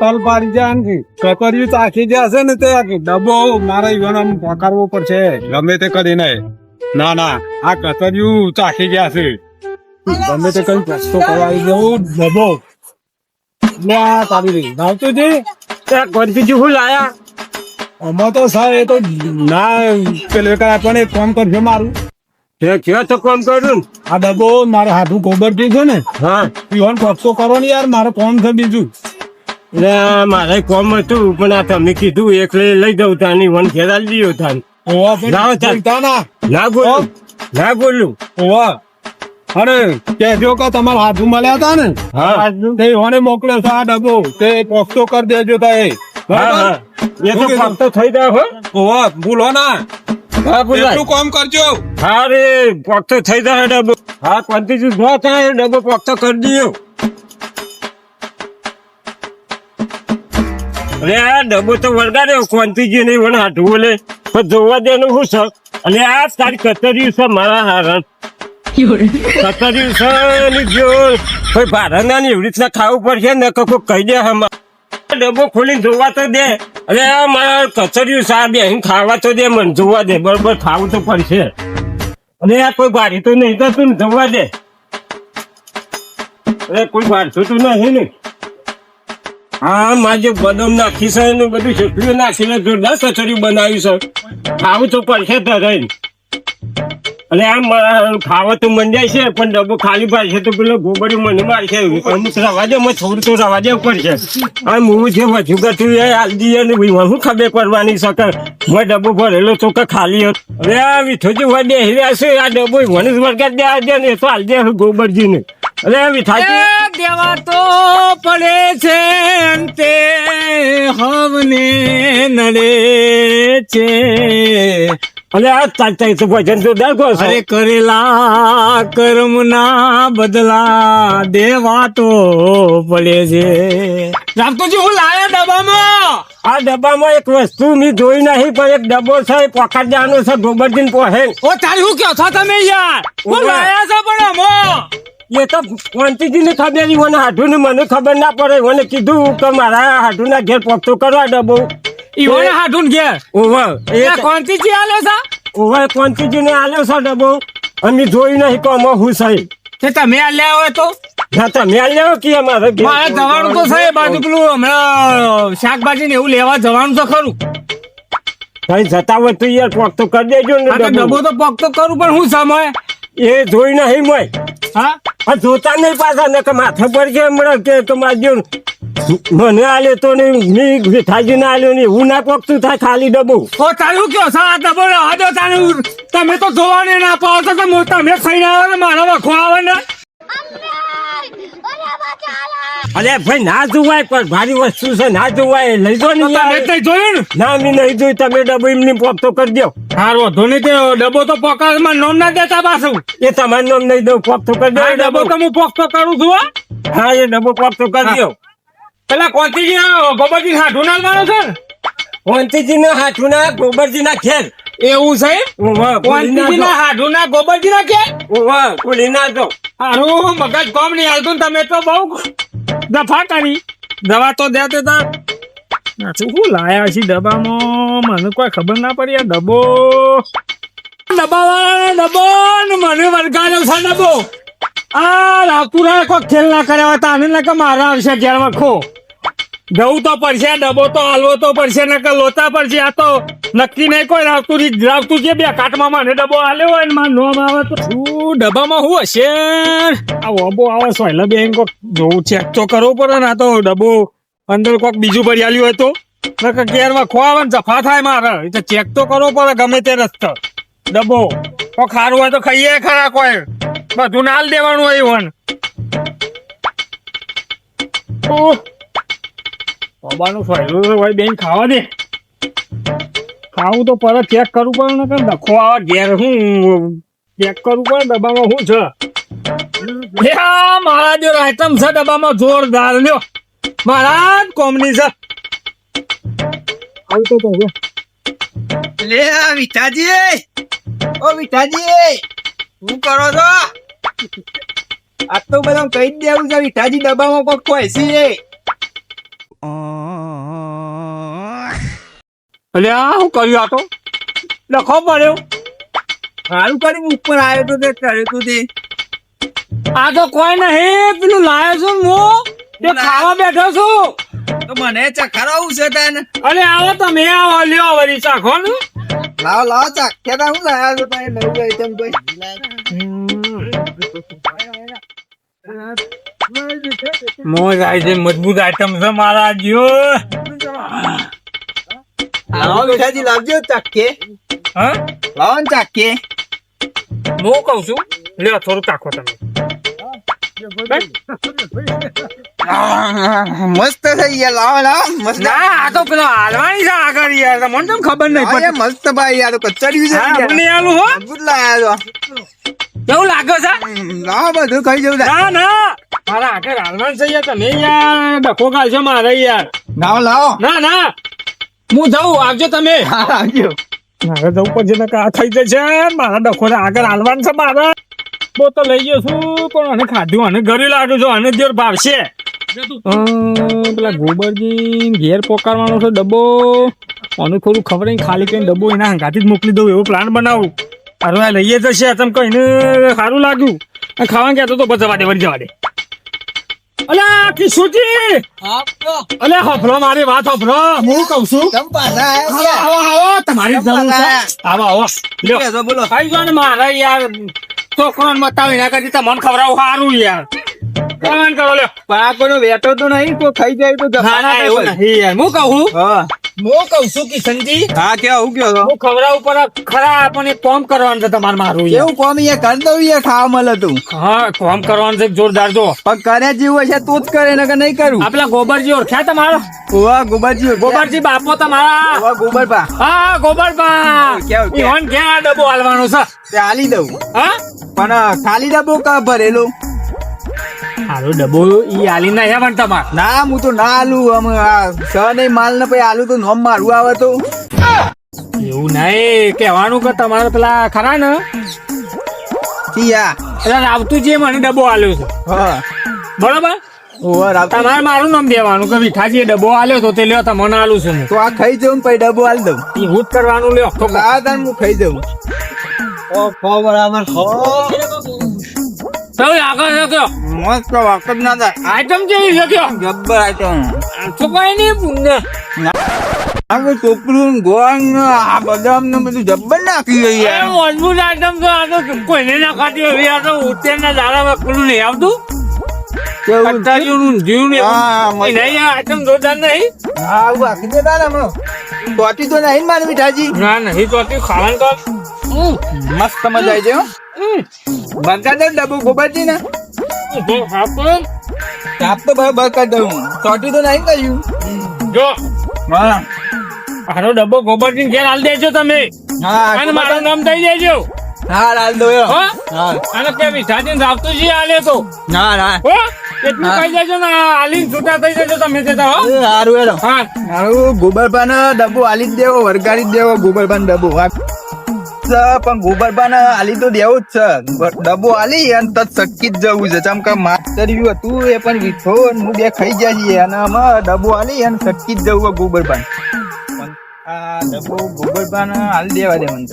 તલ પાડી જાય ને. કકરિયું ચાખી જશે ને તે ડબ્બો પડશે. ગમે તે કરીને ના. ના આ કતરિયું ચાખી ગયા છે. ગમે તે કઈ રસ્તો કરવાઈ જવું ડબ્બો. આ તારી રહી ભાવતું જી ત્યાં ગોરજીજી હું લાયા? અમે તો સાહેબ, એ તો ના, પેલે પણ એક કામ કરજો મારું. તે ક્યાં તો કામ કર્યું? આ ડબો મારે હાથું ગોબર છે ને હા. ઈવન કક્ષો કરો ને યાર મારે કોમ છે બીજું. એટલે મારે કોમ હતું પણ આ તમે કીધું એકલે લઈ દઉં તાની વન ખેરાલ દીયો તાન. ના. બોલું ના બોલું. ઓવા. અરે કહેજો કે તમારા હાથું મળ્યા હતા ને? હા. તે ઓને મોકલ્યો છે આ ડબ્બો તે પોસ્તો કરી દેજો તા એ એ તો ફક્ત થઈ જાય હો. ઓવા ભૂલો ના. હા એટલું કામ કરજો. હા રે પોક્તો થઈ જાય ડબ્બો. હા ક્વોન્ટિટી ન થાય ડબ્બો પોક્તો કરી દીયો. અરે આ ડબ્બો તો વળગાડ્યો ક્વોન્ટિટી નહીં વણ હાટવું બોલે પણ જોવા દેનું શું છે. અને આ તારી કતર્યું છે મારા હારણ કતર્યું છે ને જો કોઈ ભાડાના ને એવી રીતના ખાવું પડશે ને કોઈ કહી દે હમ ડબ્બો ખોલીને જોવા તો દે. અરે મારા કચરિયું સાહેબ અહીં ખાવા તો દે, મને જોવા દે. બરોબર, ખાવું તો પડશે. અને આ કોઈ ગાડી તો નહીં થતું ને જોવા દે. અરે કોઈ ભાડતું તો નહીં ને. હા, મારે બદામ નાખી છે ને બધું છોકરીઓ નાખીને જોરદાર કચરિયું બનાવ્યું છે. ખાવું તો પડશે તો રહીને. અને આમ મારા ખાવા તો મન જાય છે પણ ડબ્બો ખાલી પાડશે તો પેલો ગોબરી મને મારશે. અમુક રવા દે મને થોડું તો રવા દે પડશે. આ હું જે વધુ ગતું એ હાલજી ને શું ખબર પડવાની શકે મેં ડબ્બો ભરેલો તો કે ખાલી હતો. હવે આ વિઠોજી હોય બેસી રહ્યા છે આ ડબ્બો મને જ વળગા દે આજે ને તો દે ગોબરજીને. અરે વિઠાજી દેવા તો પડે છે અંતે હવને નડે છે. અને આ ચાલતા તો ભજન તો છો. અરે કરેલા કર્મના બદલા દેવા તો પડે છે. રામતુજી હું લાયા ડબ્બામાં? આ ડબ્બામાં એક વસ્તુ મેં જોઈ નહીં પણ એક ડબ્બો છે એ જાનો છે ગોબરજીન પોહે. ઓ તારી હું કહો છો તમે યાર? હું. લાયા છો પણ અમો એ તો ક્વોન્ટિટીની ખબર નહીં મને ને મને ખબર ના પડે. મને કીધું કે મારા હાથું ના ઘેર પોખતો કરવા ડબ્બો. ઈવોને હાડુન ઘેર. ઓવર એ એ કોણથી આલે છે? ઓવર ક્વોન્ટિટીને આલ્યો છે ડબ્બો અમે જોઈ નહીં કે આમાં હું છે તે તમે આલ્યા હોય તો? ના તમે આલ્યો કે અમારે મારે જવાનું તો છે એ બાજુ પેલું હમણાં શાકભાજી ને એવું લેવા જવાનું તો ખરું. કઈ જતા હોય તો યાર પોખતો કરી દેજો ને ડબો તો તો પોક તો કરું પણ હું સમય એ જોઈ નહીં મોય. હા? જોતા નહીં પાછા ને કે માથા પર કે હમણાં કે તો મારજો મને આલ્યો તો ને મી વિઠાજીને આલ્યો ને હું ના પોકતું થાય? ખાલી ડબ્બો ઓ તારું કયો સા ડબ્બો આજો તારે તમે તો જોવાને ના પાવ તો તમે તમે ખાઈને આવે ને મારા વખો આવે ને. અરે ભાઈ ના જોવાય પણ ભારી વસ્તુ છે ના જોવાય. લઈ જો ને તો તમે જોયું ને? ના મેં નહીં જોઈ તમે ડબ્બો એમની પોખતો કરી દો હારો ધોની તે ડબ્બો તો પોકાળમાં નોમ ના દેતા પાછું. એ તમારું નોમ નહીં દઉં પોખતો કરી દો ડબ્બો તો હું પોકતો કરું છું હો. એ ડબ્બો પોખતો કરી દો પેલા કોંતીજી ગોબરજી હાથું ના છે? સર કોંતીજી ના હાથું ના ગોબરજી ના ખેર એવું છે કોંતીજી ના હાથું ના ગોબરજી ના કે ઓવા કુલી ના દો હારું મગજ કોમ નહીં હાલતું તમે તો બહુ દફા કરી. દવા તો દે તે તાર. શું લાયા છે ડબ્બામાં? મને કોઈ ખબર ના પડી આ ડબ્બો. ડબ્બા વાળાનો ડબ્બો ને મને વળગાડ્યો છે ડબ્બો. આ રાતુરા કોઈ ખેલ ના કર્યા હોય તો આને ના કે મારા આવશે ઘેરમાં ખો. જવું તો પડશે, ડબ્બો તો હાલવો તો પડશે, નકર લોતા પડશે. આ તો નક્કી નહીં કોઈ રાવતું રાવતું છે બે કાટમાં મને ડબ્બો હાલ્યો હોય ને નોમ આવે તો. શું, ડબ્બામાં શું હશે? આ ઓબો આવે એટલે બેન કોક જોવું ચેક તો કરવું પડે ને આ તો ડબ્બો અંદર કોક બીજું ભરી આલ્યું હોય તો. નકર કેરમાં ખોવાવે ને જફા થાય મારે. એટલે ચેક તો કરવો પડે ગમે તે રસ્તો. ડબ્બો. કોક ખારું હોય તો ખાઈએ ખરા કોઈ. બધું નાલ દેવાનું હોય વન બાબાનું ફાયદો તો ભાઈ બેન, ખાવા દે. ખાવું તો પરત ચેક કરવું પડે ને કે નખો આવે ઘેર હું ચેક કરવું પડે, ડબ્બામાં શું છે. મારા જો આઈટમ છે, ડબ્બામાં જોરદાર લ્યો. મારા કોમની છે. આવું તો. લે, આ વિઠાજી ઓ વિઠાજી શું કરો છો? આ તો બધા કહી દેવું છે વિઠાજી ડબ્બામાં કોઈ પૈસી છે. આ શું કર્યું આ તો? લખો પડ્યો સારું કર્યું ઉપર આવ્યો તો તે ચડ્યો તો તે. આ તો કોઈ નહીં પેલું લાયો છું હું. તે ખાવા બેઠો છું. તો મને ચખારાવું છે તને? અરે આવો તમે આવો લ્યો વળી ચાખો ને. લાવ લાવ ચાખ્યા તા હું લાયા છું તને? નવું આઈટમ કોઈ. મોજ આવી છે મજબૂત આઈટમ છે મારા જીઓ લાવો વિઠાજી લાવજો ચાકે હા? લાવો ને ચાકે હું કહું છું. લ્યો થોડું ચાખો તમે. મસ્ત થઈ ગયા લાવો લાવો. મસ્ત. ના આ તો પેલો હાલવાની છે આગળ યાર મને તો ખબર નહીં હા, મસ્ત ભાઈ યાર કચડી છે આપણે આલું હો. અદ્ભુત લાયા કેવું લાગે છે? ના બધું ખાઈ જવું ના ના. મારા આગળ હાલવાન છે યાર તમે યાર ડખો ગાલશો મારે યાર. લાવો લાવો. ના ના. હું જાઉં આવજો તમે. આવજો. મારે જવું પડશે ને કા થઈ જશે. મારા ડખો આગળ હાલવાનું છે મારે. બો તો લઈ ગયો છું પણ આને ખાધું આને ઘરે લાગ્યું છું આને જોર ભાવશે. પેલા ગોબરજી ઘેર પોકારવાનો છે ડબ્બો. આનું થોડું ખબર ખાલી કઈ ડબ્બો એના હંગાથી જ મોકલી દઉં એવો પ્લાન બનાવું. અરે લઈએ જશે તમે કહીને સારું લાગ્યું. ખાવા ગયા તો જવા દે વળી જવા દે. અલ્યા કિશોરજી! અલ્યા હોભળો મારી વાત હોભળો. હું કહું છું. તમારી જરૂર છે. આવો આવો. લ્યો. બોલો. ખાઈ જાઓ ને મારે યાર. છોકરોને બતાવી ના કરી તમને ખવડાવું સારું યાર. કરો લ્યો. પાકોનો વેટો તો નહીં તો ખાઈ જાય તો નહીં યાર. હું કહું હા. હું કહું છું કિશનજી હા કેવું હું કયો છો? હું ખવરા ઉપર ખરા આપણને કોમ કરવાનું છે તમારે મારું એવું કોમ એ કરી દઉં એ ખાવા મળે તું. હા કોમ કરવાનું છે જોરદાર જો. પણ કરે જેવું હશે તું જ કરે ને નહીં કરું. આપલા ગોબરજી ઓળખ્યા તમારો? ઓવા ગોબરજી ગોબરજી બાપો તમારા? ઓવા ગોબરબા હા ગોબરબા કેવું, કેવું? ક્યાં? ડબ્બો હાલવાનો છે? તે હાલી દઉં. હા? પણ ખાલી ડબ્બો કા ભરેલું? હાલો ડબ્બો ઈ આલી ના હે પણ તમાર. ના હું તો ના આલું આમ આ સ નહીં માલ ને પછી આલુ તો નોમ મારું આવે તો. એવું નહીં કહેવાનું કે તમારે પેલા ખરા ને? ચિયા. પેલા રાવતુજીએ મને ડબ્બો આલ્યો છે. હા. બરાબર? તમારે મારું નામ દેવાનું કે વિઠાજીએ ડબ્બો આલ્યો તો તે લ્યો તમને આલું છું હું. તો આ ખાઈ જઉં પછી ડબ્બો આલી દઉં. જ કરવાનું લ્યો. તો હું ખાઈ જઉં. ઓ બરાબર ચાલો આગળ શક્યો મસ્ત જ ના થાય. આઈટમ જેવી શક્યો જબ્બર આઈટમ તો કઈ નહીં પુણ્ય આ ચોપડું ગોળ આ બદામ ને બધું જબ્બર નાખી ગઈ મજબૂત આઈટમ તો આ તો કોઈને ના ખાતી હોય. આ તો ઉત્તેજના દાડા પેલું નહીં આવતું. કેવું જીવ ને. નહીં આઈટમ જોરદાર નહીં. હા આવું આખી દેતા ને હમણાં તો નહીં મારી મીઠાજી? ના નહીં ખાવાનું કર મસ્ત મજા આવી જાય બગા દે ડબ્બુ ગોબરજી ને. સાપ તો ભાઈ કરી દઉં. ટોટી તો નહીં કહ્યું જો. હા મારો ડબ્બો ગોબરજી ઘેર હાલ દેજો તમે. હા અને મારું નામ થઈ દેજો. હા હાલ દો હો? હા. અને કે વિઠાજી છે હાલે તો. ના ના. હો? એટલું કહી દેજો ને હાલી છૂટા થઈ જજો તમે જતા હો. એ હારું હેડો. હા. હારું ગોબરબાને ડબ્બો આલી જ દેવો વરગાડી જ દેવો ગોબરપાન ડબ્બો. હા છે, પણ ગોબરબાને આલી તો દેવું જ છે. ડબ્બો આલી અને તત સટકી જ જવું છે. ચમ કે માસ્તર્યું હતું એ પણ વીઠો અને હું બે ખાઈ જાય છીએ. અને આમાં ડબ્બો આલી અને સટકી જ જવું ગોબરબાન. આ ડબ્બો ગોબરબાને આલી દેવા દે મને.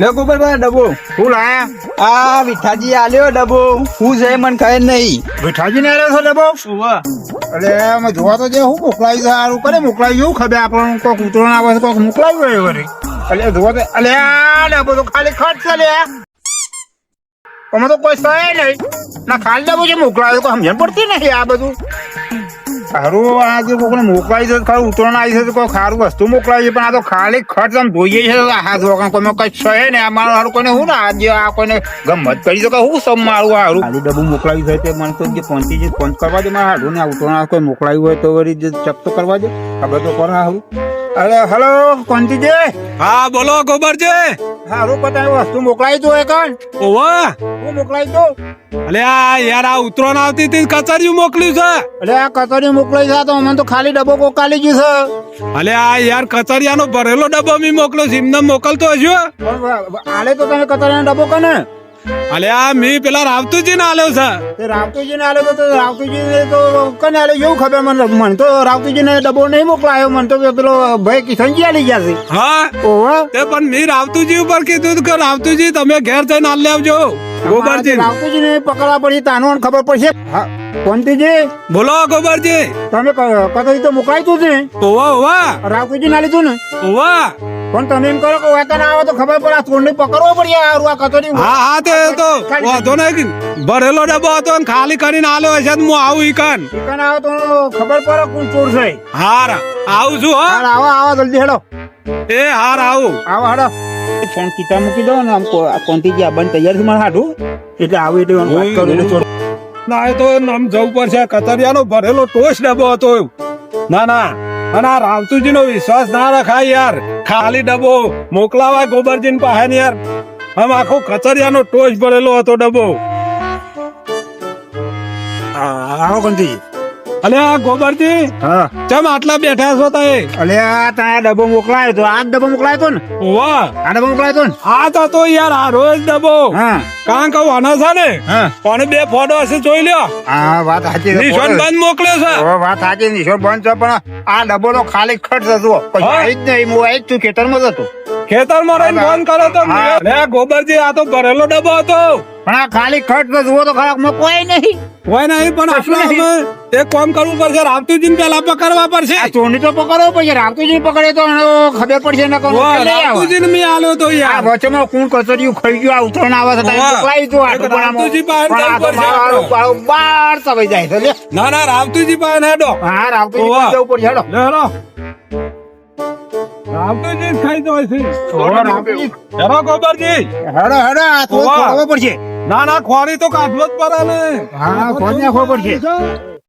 લે ગોબરબાન ડબ્બો. હું લાયા? આ વિઠાજી આલ્યો ડબ્બો. હું છે મને ખબર નહીં. મીઠાજી ને આલ્યો છો ડબ્બો? શું અરે અમે જોવા તો જે હું મોકલાવી સારું કરે મોકલાવી એવું ખબર આપણને કોઈક ઉતરણ આવે છે કોઈક મોકલાવી હોય વળી. અલે જોવા તો અલે, આ તો ખાલી ખર્ચ છે લે અમે તો કોઈ સહે નહીં. ના, ખાલી ડબ્બો જે મોકલાવ્યો કોઈ સમજણ પડતી નહીં આ બધું. સારું, આ જે કોઈને મોકલાવી છે, ખાલી ઉતરણ આવી છે, તો કોઈ સારું વસ્તુ મોકલાવી છે, પણ આ તો ખાલી ખર્ચ આમ જોઈએ છે હા જો કોઈ કઈ છે ને આ મારું સારું કોઈને હું ના આજે આ કોઈને ગમત કરી શકે હું સમ મારું આ સારું ખાલી ડબ્બો મોકલાવી છે તે મને તો જે પહોંચી જે પહોંચ કરવા દે, મારે સારું ને આ ઉતરણ કોઈ મોકલાવ્યું હોય તો વળી ચેક તો કરવા દે. ખબર તો કરો હારું. અરે હલો કોંતીજી હા બોલો ગોબરજી. હારું પતાવી વસ્તુ મોકલાવી દો એકણ. ઓવા હું મોકલાવી દઉં? અલે આ યાર આ ઉતરણ આવતી હતી કચરિયું મોકલ્યું છે. અલે આ કચરિયું મોકલાવી છે તો અમે તો ખાલી ડબ્બો કોકાલી ગયું છે. અલે આ યાર કચરિયાનો ભરેલો ડબ્બો મી મોકલ્યો છે એમને મોકલતો પણ આલે તો તમે કચરિયાનો ડબ્બો કને? અલ્યા મી પેલા રાવતુજી ને આલ્યો છે. તે રાવતુજીને આલ્યો તો રાવતુજીને તો કને આલ્યો? એવું ખબર મને મને તો રાવતુજીને ડબો નહીં મોકલાયો. મને તો પેલો ભાઈ કિશનજી આલી ગયા છે. હા? ઓહો. તે પણ મી રાવતુજી ઉપર કીધું કે રાવતુજી તમે ઘેર જઈને આલી આવજો. ગોબરજી. રાવતુજીને પકડવા પડી તાનો ખબર પડશે. હા, કોંતીજી બોલો ગોબરજી. તમે ક- તો મુકાય તું છે. ઓવા ઓવા રાવતુજી ના લીધું ને? ઓવા પણ તમે એમ કરો કે વેતન આવે તો ખબર પડે આ ચોરને પકડવો પડે આ કતરી હા હા તે તો વાંધો નહીં ભરેલો ડબ્બો હતો ને ખાલી કરીને આલ્યો હશે હું આવું ઈકન. ઈકન આવે તો ખબર પડે કોણ ચોર છે. હાર આવું છું હા. આવો આવો જલ્દી હેડો. એ હાર આવું. આવો હેડો. ફોન કીતા મૂકી દો ને આમ કોનથી આ બંધ તૈયાર છે મારે હાડું એટલે આવે એટલે વાત કરું એટલે ચોર. ના એ તો આમ જવું પડશે. કતરિયાનો ભરેલો ટોસ ડબ્બો હતો ના ના. અને આ રાવતુજી નો વિશ્વાસ ના રખાય યાર. ખાલી ડબ્બો મોકલાવાય ગોબરજી ને પાસે ને યાર. આમ આખો કતરિયાનો ટોચ ભરેલો હતો ડબ્બો. આવો કોંતીજી અલે આ ગોબરજી હા. ચમ આટલા બેઠા છો તય અલે આ ત્યાં ડબ્બો મોકલાયો તો આ ડબ્બો મોકલાયો તો ને? વાહ. આ ડબ્બો મોકલાયો તો ને? આ તો તો યાર આ રોજ ડબ્બો. હા. કાં કહું આના છે ને? હા. પણ બે ફોટો હશે જોઈ લ્યો. હા વાત સાચી છે. નિશોન બંધ મોકલ્યો છે. ઓ, વાત સાચી નિશોન બંધ છે પણ આ ડબ્બો તો ખાલી ખર્ચ હતો હા. જ નહીં હું આવી જ છું ખેતરમાં જ હતો ખેતરમાં રહીને ફોન કરો તો. લે ગોબરજી આ તો ભરેલો ડબ્બો હતો. પણ આ ખાલી ખર્ચ તો જુઓ તો ખરાકમાં કોઈ નહીં. કોઈ નહીં પણ આપણે એક કામ કરવું પડશે રાવતુજી પેલા પકડવા પડશે. ચોની તો પકડવો પડશે રાવતુજી પકડે તો ખબર પડશે ને કોણ વાહ, ને મેં આલ્યો તો યાર. વચમાં કોણ કચરિયું ખાઈ ગયું આ ઉતરણ આવે છે ત્યાં પકડાઈ જો આપણે. આળું બાર સવાઈ જાય છે ના ના રાવતુજી પાસે હેડો. હા રાવતુજી પાસે જવું પડશે હેડો. લે હેડો. રાવતુજી જ ખાઈ દો છે. હેડો ગોબરજી. હેડો હેડો આ તો. પડશે. ના ના ખોરી તો કાઢવો જ પડે ને હા ખોરી નાખવો પડશે.